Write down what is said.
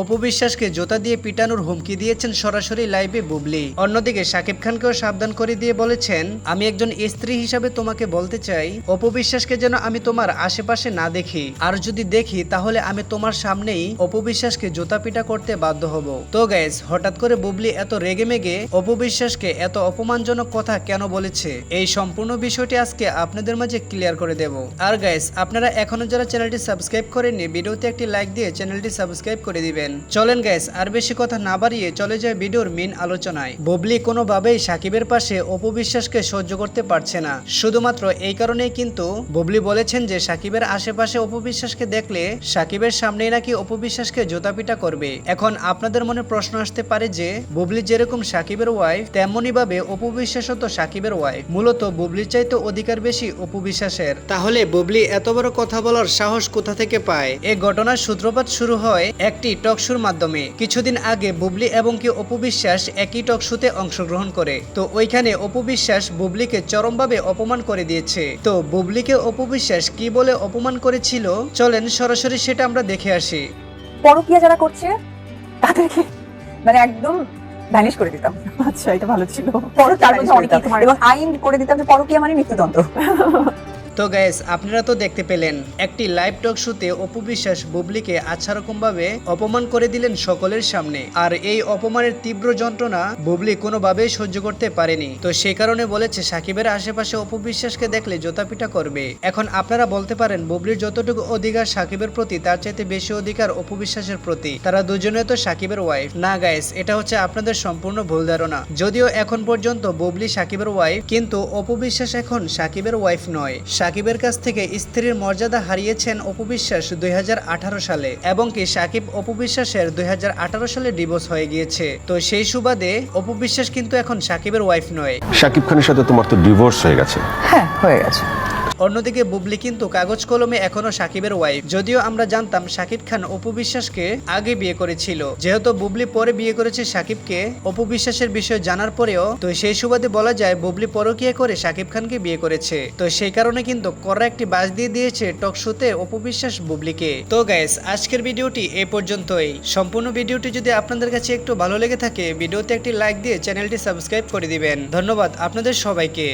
অপু বিশ্বাসকে জোতা দিয়ে পিটানোর হুমকি দিয়েছেন সরাসরি লাইভে বুবলি। অন্যদিকে শাকিব খানকেও সাবধান করে দিয়ে বলেছেন, আমি একজন স্ত্রী হিসাবে তোমাকে বলতে চাই, অপবিশ্বাসকে যেন আমি তোমার আশেপাশে না দেখি। আর যদি দেখি, তাহলে আমি তোমার সামনেই অপবিশ্বাসকে জোতা পিটা করতে বাধ্য হব। তো গাইস হঠাৎ করে বুবলি এত রেগে মেগে অপবিশ্বাসকে এত অপমানজনক কথা কেন বলেছে? এই সম্পূর্ণ বিষয়টি আজকে আপনাদের মাঝে ক্লিয়ার করে দেব। আর গাইস আপনারা এখনও যারা চ্যানেলটি সাবস্ক্রাইব করেননি, ভিডিওতে একটি লাইক দিয়ে চ্যানেলটি সাবস্ক্রাইব করে দিবেন। চলেন গ্যাস আর বেশি কথা না বাড়িয়ে চলে যায় ভিডিওর মেন আলোচনায়। বুবলি কোনোভাবেই সাকিবের পাশে অপবিশ্বাসকে সহ্য করতে পারছে না। শুধুমাত্র এই কারণেই কিন্তু বুবলি বলেছেন যে সাকিবের আশেপাশে অপবিশ্বাসকে দেখলে সাকিবের সামনেই নাকি অপবিশ্বাসকে জোতাপিটা করবে। এখন আপনাদের মনে প্রশ্ন আসতে পারে যে, বুবলি যেরকম সাকিবের ওয়াইফ তেমনই ভাবে অপু বিশ্বাসও তো সাকিবের ওয়াইফ মূলত বুবলির চাইতে অধিকার বেশি অপবিশ্বাসের। তাহলে বুবলি এত বড় কথা বলার সাহস কোথা থেকে পায়? এই ঘটনার সূত্রপাত শুরু হয় একটি টক শোর মাধ্যমে। কিছুদিন আগে বুবলি এবং কি অপু বিশ্বাস একই টক শোতে অংশগ্রহণ করে। তো ওইখানে অপু বিশ্বাস বুবলিকে চরমভাবে অপমান করে দিয়েছে। তো বুবলিকে অপু বিশ্বাস কি বলে অপমান করেছিল? চলেন সরাসরি সেটা আমরা দেখে আসি। পরকিয়া যারা করছে তাদেরকে মানে একদম ভ্যানিশ করে দিতাম। আচ্ছা এটা ভালো ছিল। পরকিয়া মানে মৃত্যুদণ্ড। তো গ্যাস আপনারা তো দেখতে পেলেন, একটি লাইভ টক শোতে অপু বিশ্বাস বুবলিকে আচ্ছা ভাবে অপমান করে দিলেন সকলের সামনে। আর এই অপমানের তীব্র যন্ত্রণা বুবলি কোনোভাবেই সহ্য করতে পারেনি। তো সে কারণে বলেছে, সাকিবের আশেপাশে অপু বিশ্বাসকে দেখলে জোতাপিটা করবে। এখন আপনারা বলতে পারেন, বুবলির যতটুকু অধিকার সাকিবের প্রতি, তার চাইতে বেশি অধিকার অপু বিশ্বাসের প্রতি। তারা দুজনে তো সাকিবের ওয়াইফ না গাইস এটা হচ্ছে আপনাদের সম্পূর্ণ ভুল ধারণা। যদিও এখন পর্যন্ত বুবলি সাকিবের ওয়াইফ কিন্তু অপু বিশ্বাস এখন সাকিবের ওয়াইফ নয়। সাকিবের কাছ থেকে স্ত্রীর মর্যাদা হারিয়েছেন অপু বিশ্বাস দুই হাজার আঠারো সালে এবং কি সাকিব অপু বিশ্বাসের দুই হাজার আঠারো সালে ডিভোর্স হয়ে গিয়েছে। তো সেই সুবাদে অপু বিশ্বাস কিন্তু এখন সাকিবের ওয়াইফ নয়। সাকিব খানের সাথে তোমার তো ডিভোর্স হয়ে গেছে। হ্যাঁ হয়ে গেছে। অন্যদিকে বুবলি কিন্তু কাগজ কলমে এখনও সাকিবের ওয়াইফ যদিও আমরা জানতাম সাকিব খান অপু বিশ্বাসকে আগে বিয়ে করেছিল। যেহেতু বুবলি পরে বিয়ে করেছে সাকিবকে, অপু বিশ্বাসের বিষয়ে জানার পরেও, তো সেই সুবাদে বলা যায় বুবলি পরকিয়া করে সাকিব খানকে বিয়ে করেছে। তো সেই কারণে কিন্তু কড়া একটি বাস দিয়ে দিয়েছে টক শোতে অপু বিশ্বাস বুবলিকে। তো গাইস আজকের ভিডিওটি এ পর্যন্তই। সম্পূর্ণ ভিডিওটি যদি আপনাদের কাছে একটু ভালো লেগে থাকে, ভিডিওতে একটি লাইক দিয়ে চ্যানেলটি সাবস্ক্রাইব করে দিবেন। ধন্যবাদ আপনাদের সবাইকে।